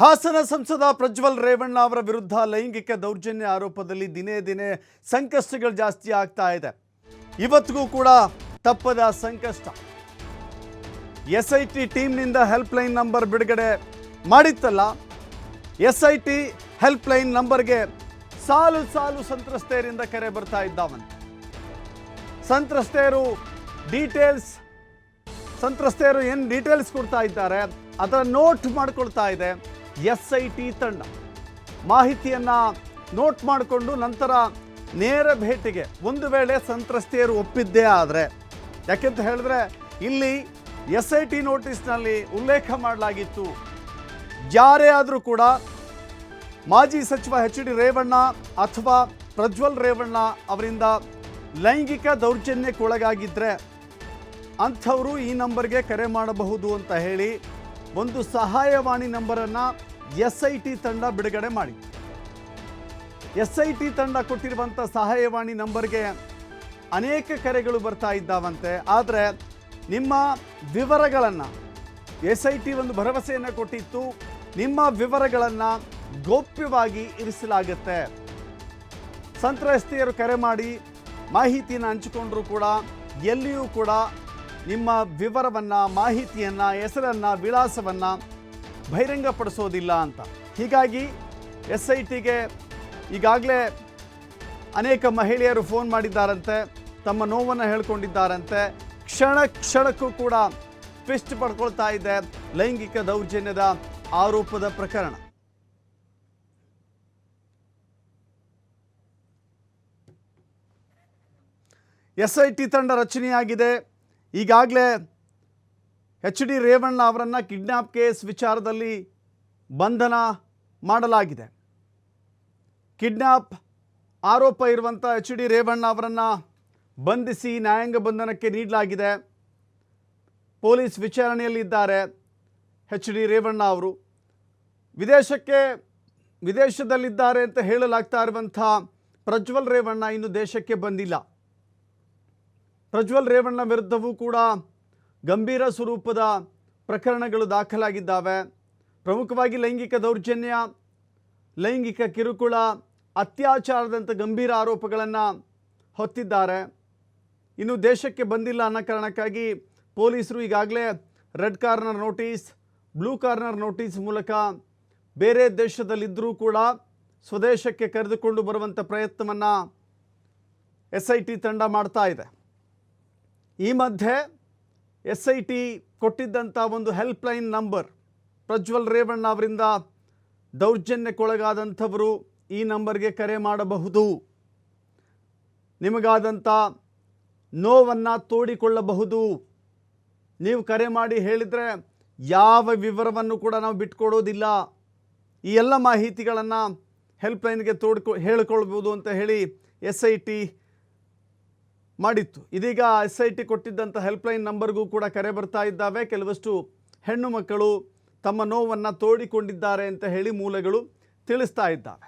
ಹಾಸನ ಸಂಸದ ಪ್ರಜ್ವಲ್ ರೇವಣ್ಣ ಅವರ ವಿರುದ್ಧ ಲೈಂಗಿಕ ದೌರ್ಜನ್ಯ ಆರೋಪದಲ್ಲಿ ದಿನೇ ದಿನೇ ಸಂಕಷ್ಟಗಳು ಜಾಸ್ತಿ ಆಗ್ತಾ ಇದೆ. ಇವತ್ತಿಗೂ ಕೂಡ ತಪ್ಪದ ಸಂಕಷ್ಟ. ಎಸ್ ಐ ಟಿ ಟೀಮ್ನಿಂದ ಹೆಲ್ಪ್ಲೈನ್ ನಂಬರ್ ಬಿಡುಗಡೆ ಮಾಡಿತ್ತಲ್ಲ ಎಸ್ ಐ ಟಿ ಹೆಲ್ಪ್ಲೈನ್ ನಂಬರ್ಗೆ ಸಾಲು ಸಾಲು ಸಂತ್ರಸ್ತೆಯರಿಂದ ಕರೆ ಬರ್ತಾ ಇದ್ದಾವಂತೆ ಸಂತ್ರಸ್ತೆಯರು ಡೀಟೇಲ್ಸ್ ಸಂತ್ರಸ್ತೆಯರು ಏನು ಡೀಟೇಲ್ಸ್ ಕೊಡ್ತಾ ಇದ್ದಾರೆ ಅದರ ನೋಟ್ ಮಾಡ್ಕೊಳ್ತಾ ಇದೆ. ಎಸ್ ಐ ಟಿ ತಂಡ. ಮಾಹಿತಿಯನ್ನು ನೋಟ್ ಮಾಡಿಕೊಂಡು ನಂತರ ನೇರ ಭೇಟಿಗೆ ಒಂದು ವೇಳೆ ಸಂತ್ರಸ್ತೆಯರು ಒಪ್ಪಿದ್ದೇ ಆದರೆ, ಯಾಕೆಂತ ಹೇಳಿದ್ರೆ ಇಲ್ಲಿ ಎಸ್ ಐ ಟಿ ನೋಟಿಸ್ನಲ್ಲಿ ಉಲ್ಲೇಖ ಮಾಡಲಾಗಿತ್ತು. ಯಾರೇ ಆದರೂ ಕೂಡ ಮಾಜಿ ಸಚಿವ ಎಚ್ ಡಿ ರೇವಣ್ಣ ಅಥವಾ ಪ್ರಜ್ವಲ್ ರೇವಣ್ಣ ಅವರಿಂದ ಲೈಂಗಿಕ ದೌರ್ಜನ್ಯಕ್ಕೊಳಗಾಗಿದ್ದರೆ ಅಂಥವರು ಈ ನಂಬರ್ಗೆ ಕರೆ ಮಾಡಬಹುದು ಅಂತ ಹೇಳಿ ಒಂದು ಸಹಾಯವಾಣಿ ನಂಬರನ್ನು ಎಸ್ ತಂಡ ಬಿಡುಗಡೆ ಮಾಡಿ. ಎಸ್ ತಂಡ ಕೊಟ್ಟಿರುವಂಥ ಸಹಾಯವಾಣಿ ನಂಬರ್ಗೆ ಅನೇಕ ಕರೆಗಳು ಬರ್ತಾ ಇದ್ದಾವಂತೆ. ಆದರೆ ನಿಮ್ಮ ವಿವರಗಳನ್ನು ಎಸ್ ಐ ಟಿ ಒಂದು ಭರವಸೆಯನ್ನು ಕೊಟ್ಟಿತ್ತು. ನಿಮ್ಮ ವಿವರಗಳನ್ನು ಗೌಪ್ಯವಾಗಿ ಇರಿಸಲಾಗುತ್ತೆ. ಸಂತ್ರಸ್ತೆಯರು ಕರೆ ಮಾಡಿ, ಮಾಹಿತಿಯನ್ನು ಹಂಚಿಕೊಂಡರೂ ಕೂಡ, ಎಲ್ಲಿಯೂ ಕೂಡ ನಿಮ್ಮ ವಿವರವನ್ನು, ಮಾಹಿತಿಯನ್ನು, ಹೆಸರನ್ನು, ವಿಳಾಸವನ್ನು ಬಹಿರಂಗಪಡಿಸೋದಿಲ್ಲ ಅಂತ. ಹೀಗಾಗಿ ಎಸ್ ಐ ಟಿಗೆ ಈಗಾಗಲೇ ಅನೇಕ ಮಹಿಳೆಯರು ಫೋನ್ ಮಾಡಿದ್ದಾರಂತೆ, ತಮ್ಮ ನೋವನ್ನು ಹೇಳ್ಕೊಂಡಿದ್ದಾರಂತೆ. ಕ್ಷಣ ಕ್ಷಣಕ್ಕೂ ಕೂಡ ಟ್ವಿಸ್ಟ್ ಪಡ್ಕೊಳ್ತಾ ಇದೆ ಲೈಂಗಿಕ ದೌರ್ಜನ್ಯದ ಆರೋಪದ ಪ್ರಕರಣ. ಎಸ್ ಐ ಟಿ ತಂಡ ರಚನೆಯಾಗಿದೆ. ಈಗಾಗಲೇ ಎಚ್ ಡಿ ರೇವಣ್ಣ ಅವರನ್ನು ಕಿಡ್ನಾಪ್ ಕೇಸ್ ವಿಚಾರದಲ್ಲಿ ಬಂಧನ ಮಾಡಲಾಗಿದೆ. ಕಿಡ್ನಾಪ್ ಆರೋಪ ಇರುವಂಥ ಎಚ್ ಡಿ ರೇವಣ್ಣ ಅವರನ್ನು ಬಂಧಿಸಿ ನ್ಯಾಯಾಂಗ ಬಂಧನಕ್ಕೆ ನೀಡಲಾಗಿದೆ. ಪೊಲೀಸ್ ವಿಚಾರಣೆಯಲ್ಲಿದ್ದಾರೆ ಎಚ್ ಡಿ ರೇವಣ್ಣ ಅವರು. ವಿದೇಶಕ್ಕೆ ವಿದೇಶದಲ್ಲಿದ್ದಾರೆ ಅಂತ ಹೇಳಲಾಗ್ತಾ ಇರುವಂಥ ಪ್ರಜ್ವಲ್ ರೇವಣ್ಣ ಇನ್ನು ದೇಶಕ್ಕೆ ಬಂದಿಲ್ಲ. ಪ್ರಜ್ವಲ್ ರೇವಣ್ಣ ವಿರುದ್ಧವೂ ಕೂಡ ಗಂಭೀರ ಸ್ವರೂಪದ ಪ್ರಕರಣಗಳು ದಾಖಲಾಗಿದ್ದಾವೆ. ಪ್ರಮುಖವಾಗಿ ಲೈಂಗಿಕ ದೌರ್ಜನ್ಯ, ಲೈಂಗಿಕ ಕಿರುಕುಳ ಅತ್ಯಾಚಾರದಂಥ ಗಂಭೀರ ಆರೋಪಗಳನ್ನು ಹೊತ್ತಿದ್ದಾರೆ. ಇನ್ನು ದೇಶಕ್ಕೆ ಬಂದಿಲ್ಲ ಅನ್ನೋ ಕಾರಣಕ್ಕಾಗಿ ಪೊಲೀಸರು ಈಗಾಗಲೇ red corner notice, blue corner notice ಮೂಲಕ ಬೇರೆ ದೇಶದಲ್ಲಿದ್ದರೂ ಕೂಡ ಸ್ವದೇಶಕ್ಕೆ ಕರೆದುಕೊಂಡು ಬರುವಂಥ ಪ್ರಯತ್ನವನ್ನು ಎಸ್ ಐ ತಂಡ ಮಾಡ್ತಾ ಇದೆ. ಈ ಮಧ್ಯೆ ಎಸ್ ಐ ಟಿ ಕೊಟ್ಟಿದ್ದಂಥ ಒಂದು ಹೆಲ್ಪ್ಲೈನ್ ನಂಬರ್. ಪ್ರಜ್ವಲ್ ರೇವಣ್ಣ ಅವರಿಂದ ದೌರ್ಜನ್ಯಕ್ಕೊಳಗಾದಂಥವರು ಈ ನಂಬರ್ಗೆ ಕರೆ ಮಾಡಬಹುದು. ನಿಮಗಾದಂಥ ನೋವನ್ನು ತೋಡಿಕೊಳ್ಳಬಹುದು. ನೀವು ಕರೆ ಮಾಡಿ ಹೇಳಿದರೆ ಯಾವ ವಿವರವನ್ನು ಕೂಡ ನಾವು ಬಿಟ್ಕೊಡೋದಿಲ್ಲ. ಈ ಎಲ್ಲ ಮಾಹಿತಿಗಳನ್ನು ಹೆಲ್ಪ್ಲೈನ್ಗೆ ತೋಡ್ಕೊ, ಹೇಳಿಕೊಳ್ಬೋದು ಅಂತ ಹೇಳಿ ಎಸ್ ಐ ಟಿ ಮಾಡಿತ್ತು. ಇದೀಗ ಎಸ್ ಐ ಟಿ ಕೊಟ್ಟಿದ್ದಂಥ ಹೆಲ್ಪ್ಲೈನ್ ನಂಬರ್ಗೂ ಕೂಡ ಕರೆ ಬರ್ತಾ ಇದ್ದಾವೆ. ಕೆಲವಷ್ಟು ಹೆಣ್ಣು ಮಕ್ಕಳು ತಮ್ಮ ನೋವನ್ನು ತೋಡಿಕೊಂಡಿದ್ದಾರೆ ಅಂತ ಹೇಳಿ ಮೂಲಗಳು ತಿಳಿಸ್ತಾ ಇದ್ದಾವೆ.